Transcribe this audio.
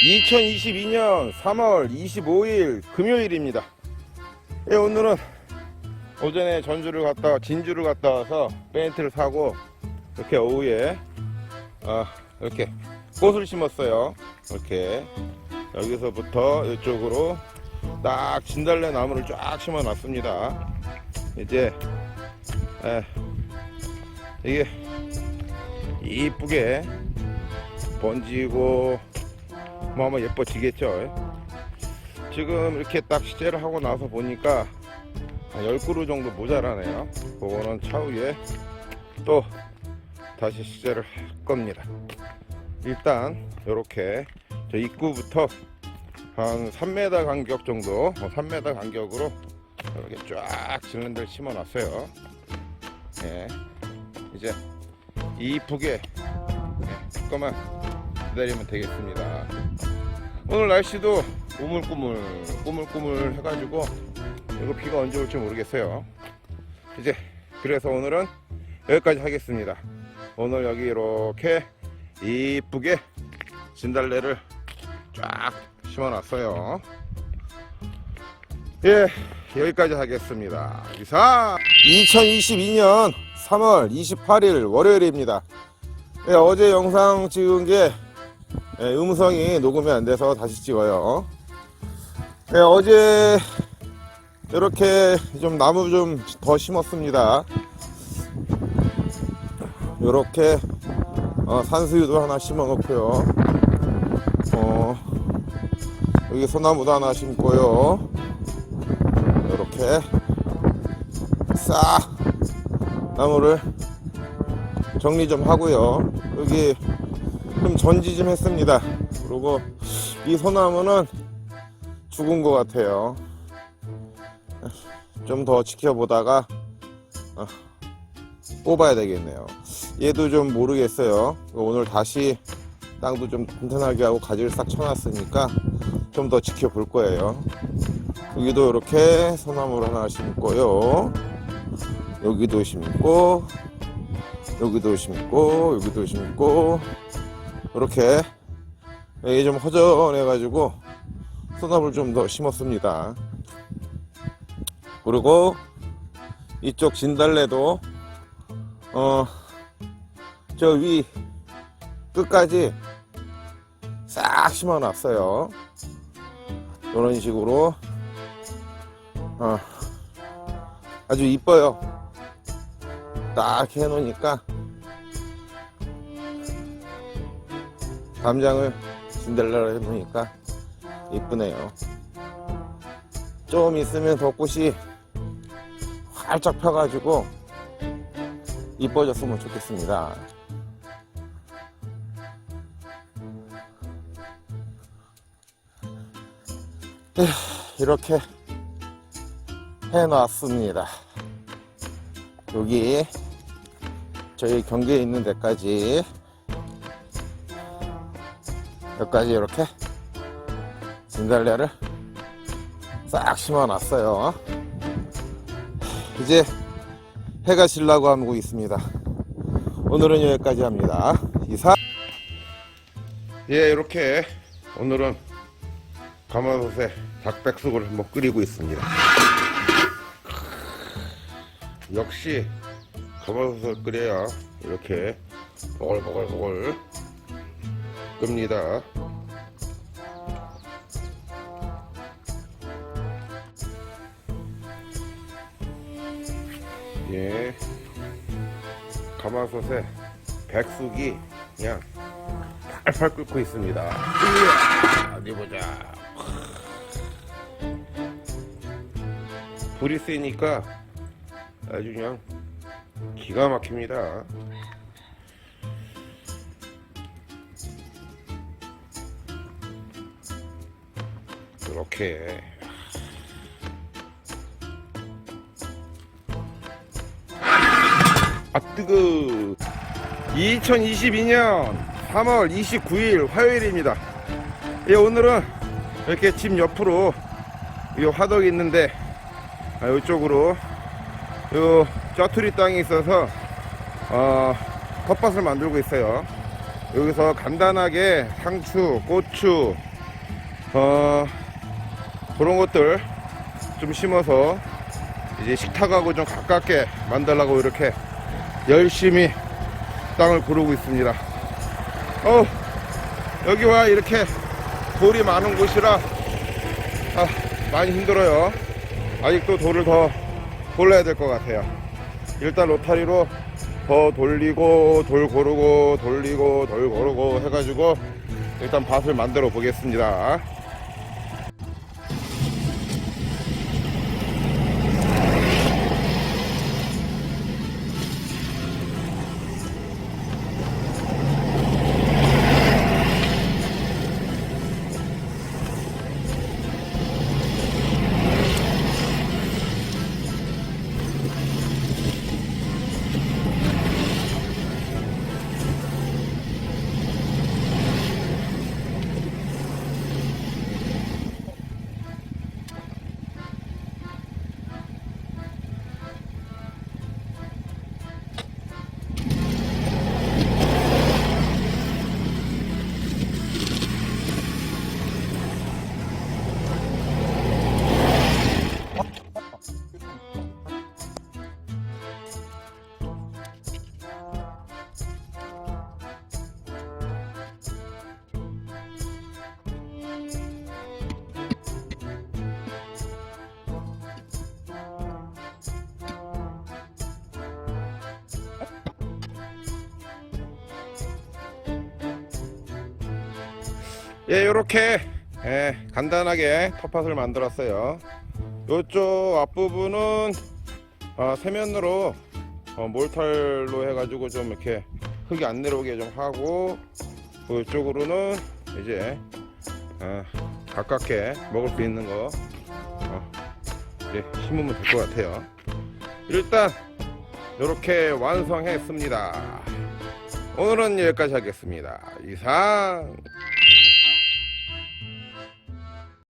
2022년 3월 25일 금요일입니다. 예, 오늘은 오전에 전주를 갔다 진주를 갔다 와서 페인트를 사고 이렇게 오후에 아, 이렇게 꽃을 심었어요. 이렇게 여기서부터 이쪽으로 딱 진달래 나무를 쫙 심어 놨습니다. 이제 에, 이게 이쁘게 번지고 뭐 아마 예뻐지겠죠. 지금 이렇게 딱 시제를 하고 나서 보니까 한 10그루 정도 모자라네요. 그거는 차후에 또 다시 시제를 할 겁니다. 일단 이렇게 저 입구부터 한 3m 간격 정도, 3m 간격으로 이렇게 쫙 질린들 심어 놨어요. 예. 이제 이쁘게 예, 조금만 기다리면 되겠습니다. 오늘 날씨도 우물꾸물, 꾸물꾸물 해가지고 이거 비가 언제 올지 모르겠어요. 이제 그래서 오늘은 여기까지 하겠습니다. 오늘 여기 이렇게 이쁘게 진달래를 쫙 심어놨어요. 예, 여기까지 하겠습니다. 이상 2022년 3월 28일 월요일입니다. 예, 어제 영상 찍은 게 예, 음성이 녹음이 안 돼서 다시 찍어요. 예, 어제 이렇게 좀 나무 좀 더 심었습니다. 이렇게 어, 산수유도 하나 심어 놓고요. 어, 여기 소나무도 하나 심고요. 이렇게 싹 나무를 정리 좀 하고요. 여기 좀 전지 좀 했습니다. 그리고 이 소나무는 죽은 것 같아요. 좀 더 지켜보다가 어, 뽑아야 되겠네요. 얘도 좀 모르겠어요. 오늘 다시 땅도 좀 튼튼하게 하고 가지를 싹 쳐놨으니까 좀 더 지켜볼 거예요. 여기도 이렇게 소나무를 하나 심고요. 여기도 심고, 여기도 심고, 여기도 심고, 이렇게 여기 좀 허전해가지고 소나무를 좀더 심었습니다. 그리고 이쪽 진달래도 어 저 위 끝까지 싹 심어 놨어요. 이런 식으로 어, 아주 이뻐요. 딱 해놓으니까 담장을 진달래로 해놓으니까 이쁘네요. 좀 있으면 벚꽃이 활짝 펴가지고 이뻐졌으면 좋겠습니다. 이렇게 해놨습니다. 여기 저희 경계에 있는 데까지 여기까지 이렇게 진달래를 싹 심어놨어요. 이제 해가 질라고 하고 있습니다. 오늘은 여기까지 합니다. 이상. 예, 이렇게 오늘은 가마솥에 닭백숙을 한번 끓이고 있습니다. 역시 가마솥을 끓여야 이렇게 보글보글보글 끕니다. 예. 가마솥에 백숙이 그냥 팔팔 끓고 있습니다. 이야, 어디 보자. 불이 세니까 아주 그냥 기가 막힙니다. 이렇게. 아 뜨거. 2022년 3월 29일 화요일입니다. 예, 오늘은 이렇게 집 옆으로 이 화덕이 있는데 아, 이쪽으로 요 짜투리 땅이 있어서 어, 텃밭을 만들고 있어요. 여기서 간단하게 상추, 고추, 어, 그런 것들 좀 심어서 이제 식탁하고 좀 가깝게 만들라고 이렇게 열심히 땅을 고르고 있습니다. 어, 여기와 이렇게 돌이 많은 곳이라 아, 많이 힘들어요. 아직도 돌을 더 골라야 될 것 같아요. 일단 로타리로 더 돌리고 돌 고르고 돌리고 돌 고르고 해가지고 일단 밭을 만들어 보겠습니다. 예, 요렇게 예, 간단하게 텃밭을 만들었어요. 요쪽 앞부분은 아, 세면으로 어, 몰탈로 해가지고 좀 이렇게 흙이 안 내려오게 좀 하고 이쪽으로는 이제 아, 가깝게 먹을 수 있는 거 어, 이제 심으면 될 것 같아요. 일단 이렇게 완성했습니다. 오늘은 여기까지 하겠습니다. 이상